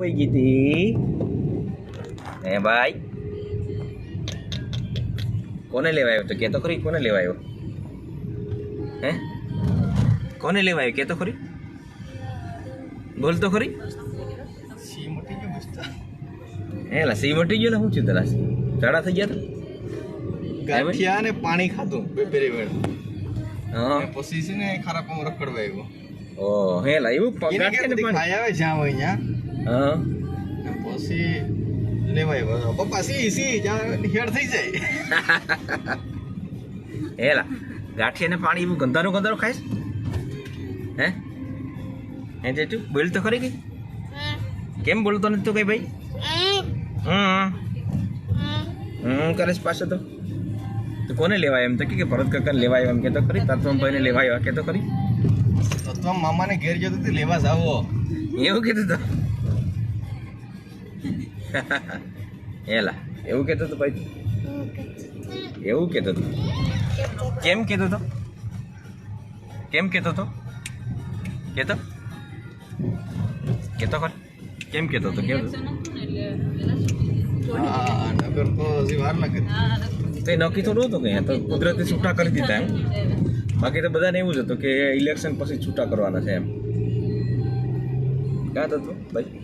કોઈ ગીતી હે ભાઈ કોને લેવા આવ્યો તો કે તો ખરી કોને લેવા આવ્યો હે કોને લેવા આવ્યો કે તો ખરી બોલ તો ખરી સી મોટી કે બસતા હે સી મટી ગયો ને શું થયું તલા ઝાડા થઈ ગયા ગાંઠિયા ને પાણી ખાધું બેબેરી વેળ હા પછી છે ને ખરાબ કામ રખડવા આવ્યો. ઓ હેલા એવું છે ને પાણી. પણ આવે જ્યાં હોય ત્યાં. હા. પછી લેવાય પપ્પા સી સી હેડ થઈ જાય. હે લા ગાંઠિયા ને પાણી એવું ગંધારું ગંધારું ખાઈશ? હે? હે જેટુ બોલ તો ખરી ગઈ કેમ બોલતો નથી તું કઈ ભાઈ? હમ. હમ કરે છે પાછો તો. તું કોને લેવાય એમ તો? કે ભરત કાકાને લેવાય એમ કે તો ખરી? તાત્વમભાઈને લેવાય કે તો ખરી? તો તો મામાને ઘેર જતો તે લેવા જાવો. એવું કીધું તો? એલા, એવું કહેતો હતો ભાઈ એવું કહેતો હતો કેમ કહેતો તો? કેમ કહેતો તો? કહેતો? કહેતો ખર? કેમ કહેતો તો? કેમ નગર તો? હજી વાર લાગે તે નક્કી થોડું હતું કે તો કુદરતી છૂટા કરી દીધા એમ. બાકી તો બધાને એવું જ હતું કે ઇલેક્શન પછી છૂટા કરવાના છે એમ. ક્યાં હતું ભાઈ?